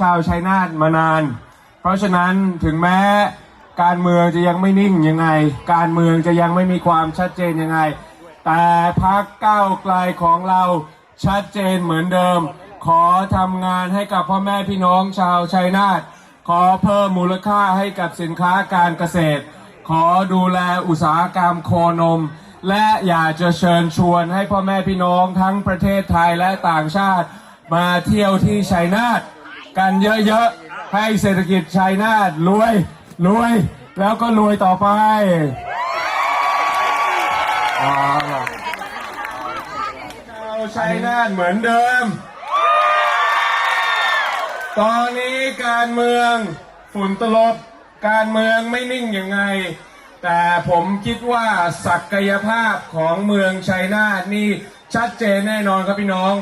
ชาวชัยนาทมานาน เพราะฉะนั้นถึงแม้การเมืองจะยังไม่นิ่งยังไง การเมืองจะยังไม่มีความชัดเจนยังไง แต่พักก้าวไกลของเราชัดเจนเหมือนเดิม ขอทำงานให้กับพ่อแม่พี่น้องชาวชัยนาทขอเพิ่มมูลค่าให้กับสินค้าการเกษตร ขอดูแลอุตสาหกรรมโคนม และอยากจะเชิญชวนให้พ่อแม่พี่น้องทั้งประเทศไทยและต่างชาติ มาเที่ยวที่ชัยนาท กันเยอะๆ ให้เศรษฐกิจชัยนาทรวยรวย แล้วก็รวยต่อไปอ๋อชาชัยนาทเหมือนเดิม ตอนนี้การเมืองฝุ่นตลบ การเมืองไม่นิ่งยังไง แต่ผมคิดว่าศักยภาพของเมืองชัยนาทนี่ชัดเจนแน่นอนครับพี่น้อง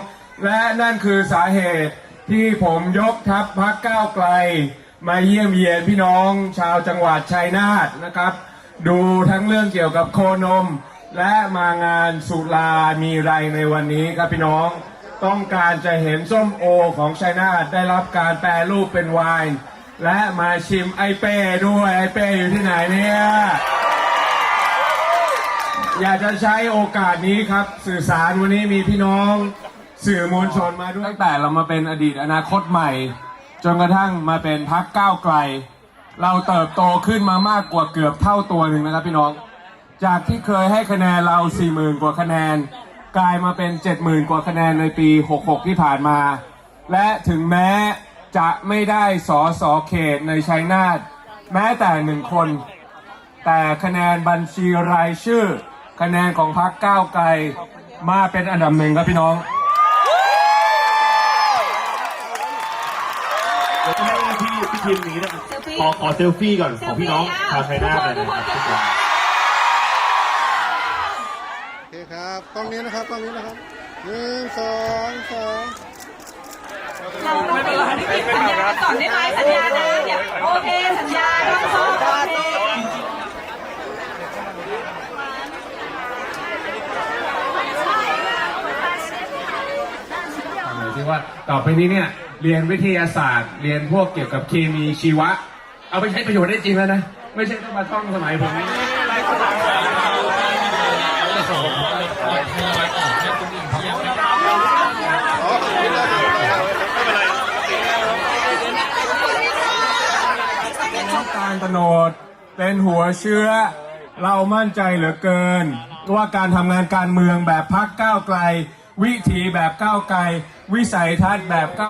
และนั่นคือสาเหตุ ที่ผมยกทัพพักก้าวไกล มาเยี่ยมเยียนพี่น้องชาวจังหวัดชัยนาทนะครับ ดูทั้งเรื่องเกี่ยวกับโคนม และมางานสุรามีไรในวันนี้ครับพี่น้อง ต้องการจะเห็นส้มโอของชัยนาทได้รับการแปรรูปเป็นไวน์และมาชิมไอเป้ด้วยไอเป้อยู่ที่ไหนเนี่ยอยากจะใช้โอกาสนี้ครับ สื่อสารวันนี้มีพี่น้อง สื่อมวลชนมาด้วยตั้งแต่เรามาเป็นอดีตอนาคตใหม่ จนกระทั่งมาเป็นพักก้าวไกล เราเติบโตขึ้นมามากกว่าเกือบเท่าตัวหนึ่งนะครับพี่น้อง จากที่เคยให้คะแนนเรา 40,000 กว่าคะแนน กลายมาเป็น 70,000 กว่าคะแนนในปี 66 ที่ผ่านมา และถึงแม้จะไม่ได้สอสอเขตในชัยนาทแม้แต่หนึ่งคน แต่คะแนนบัญชีรายชื่อ คะแนนของพรรคก้าวไกลมาเป็นอันดับหนึ่งครับพี่น้อง ทีมนี้นะขอขอเซลฟี่ก่อนของพี่น้องชาวไทยนาทเลยนะครับทุกคนโอเคครับกล้องนี้นะครับกล้องนี้นะครับหนึ่งสองสองเราเราไปสัญญากันก่อนได้ไหมสัญญานะเดี๋ยวโอเคสัญญาต้องชอบโอเคที่ว่าต่อไปนี้เนี่ย เรียนวิทยาศาสตร์ เรียนพวกเกี่ยวกับเคมีชีวะ เอาไปใช้ประโยชน์ได้จริงแล้วนะ ไม่ใช่ต้องมาท่องสมัยผมนี่ต้องการตโนดเป็นหัวเชื้อ เรามั่นใจเหลือเกิน ว่าการทำงานการเมืองแบบพักก้าวไกล วิถีแบบก้าวไกล วิสัยทัศน์แบบก้าว